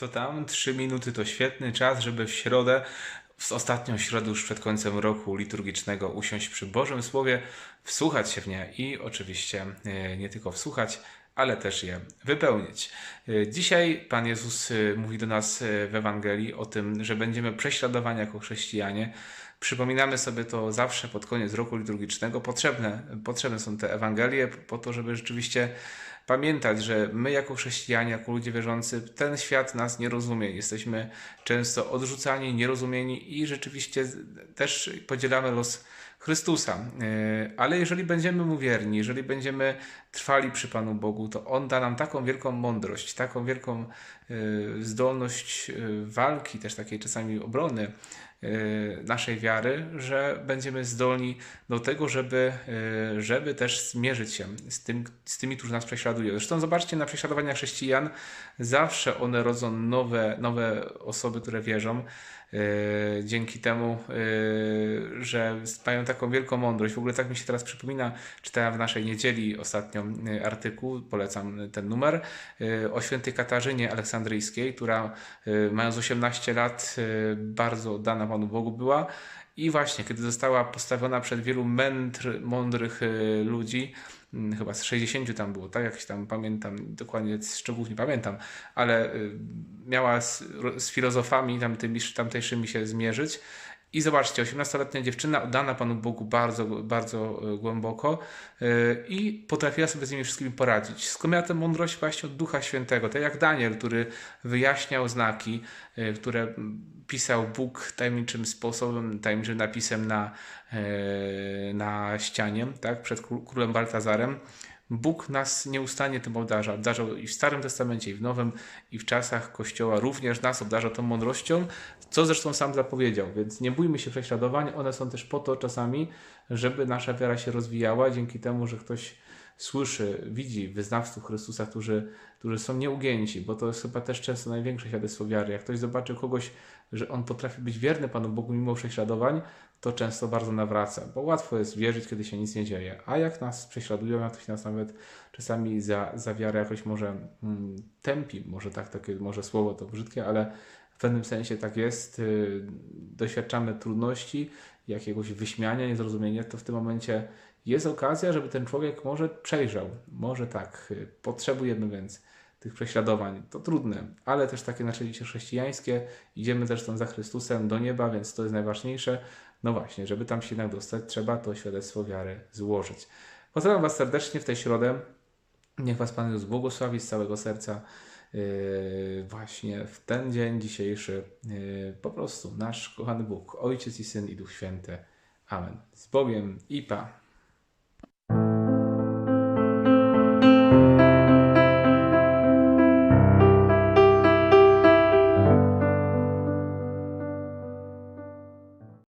Co tam? Trzy minuty to świetny czas, żeby w środę, w ostatnią środę już przed końcem roku liturgicznego usiąść przy Bożym Słowie, wsłuchać się w nie i oczywiście e, nie tylko wsłuchać, ale też je wypełnić. E, Dzisiaj Pan Jezus e, mówi do nas w Ewangelii o tym, że będziemy prześladowani jako chrześcijanie. Przypominamy sobie to zawsze pod koniec roku liturgicznego. Potrzebne, potrzebne są te Ewangelie po to, żeby rzeczywiście pamiętać, że my jako chrześcijanie, jako ludzie wierzący, ten świat nas nie rozumie. Jesteśmy często odrzucani, nierozumieni i rzeczywiście też podzielamy los Chrystusa. Yy, Ale jeżeli będziemy mu wierni, jeżeli będziemy trwali przy Panu Bogu, to On da nam taką wielką mądrość, taką wielką yy, zdolność yy, walki, też takiej czasami obrony naszej wiary, że będziemy zdolni do tego, żeby, żeby też zmierzyć się z, tym, z tymi, którzy nas prześladują. Zresztą zobaczcie na prześladowania chrześcijan, zawsze one rodzą nowe, nowe osoby, które wierzą. Yy, dzięki temu, yy, że mają taką wielką mądrość. W ogóle tak mi się teraz przypomina, czytałem w naszej niedzieli ostatnio yy, artykuł, polecam ten numer, o świętej Katarzynie Aleksandryjskiej, która mając 18 lat bardzo oddana Panu Bogu była i właśnie, kiedy została postawiona przed wielu mędr, mądrych ludzi, mm, chyba z 60 tam było, tak jak się tam pamiętam, dokładnie szczegółów nie pamiętam, ale miała z, z filozofami tamtymi, tamtejszymi się zmierzyć. I zobaczcie, 18-letnia dziewczyna oddana Panu Bogu bardzo, bardzo y, głęboko y, i potrafiła sobie z nimi wszystkimi poradzić. Skąd miała tę mądrość właśnie od Ducha Świętego, tak jak Daniel, który wyjaśniał znaki, y, które pisał Bóg tajemniczym sposobem, tajemniczym napisem na, na ścianie, tak, przed kró- królem Baltazarem. Bóg nas nieustannie tym obdarza. Obdarzał i w Starym Testamencie, i w Nowym, i w czasach Kościoła również nas obdarza tą mądrością, co zresztą sam zapowiedział. Więc nie bójmy się prześladowań. One są też po to czasami, żeby nasza wiara się rozwijała dzięki temu, że ktoś słyszy, widzi wyznawców Chrystusa, którzy, którzy są nieugięci, bo to jest chyba też często największe świadectwo wiary. Jak ktoś zobaczy kogoś, że on potrafi być wierny Panu Bogu mimo prześladowań, to często bardzo nawraca, bo łatwo jest wierzyć, kiedy się nic nie dzieje. A jak nas prześladują, jak ktoś nas nawet czasami za, za wiarę jakoś może mm, tępi, może tak, takie może słowo to brzydkie, ale w pewnym sensie tak jest, yy, doświadczamy trudności, jakiegoś wyśmiania, niezrozumienia, to w tym momencie jest okazja, żeby ten człowiek może przejrzał, może tak, yy, potrzebujemy więc tych prześladowań. To trudne, ale też takie nasze życie chrześcijańskie. Idziemy też tam za Chrystusem do nieba, więc to jest najważniejsze. No właśnie, żeby tam się jednak dostać, trzeba to świadectwo wiary złożyć. Pozdrawiam Was serdecznie w tę środę. Niech Was Pan Jezus błogosławi z całego serca. Yy, właśnie w ten dzień dzisiejszy yy, po prostu nasz kochany Bóg, Ojciec i Syn i Duch Święty. Amen. Z Bogiem i Pa.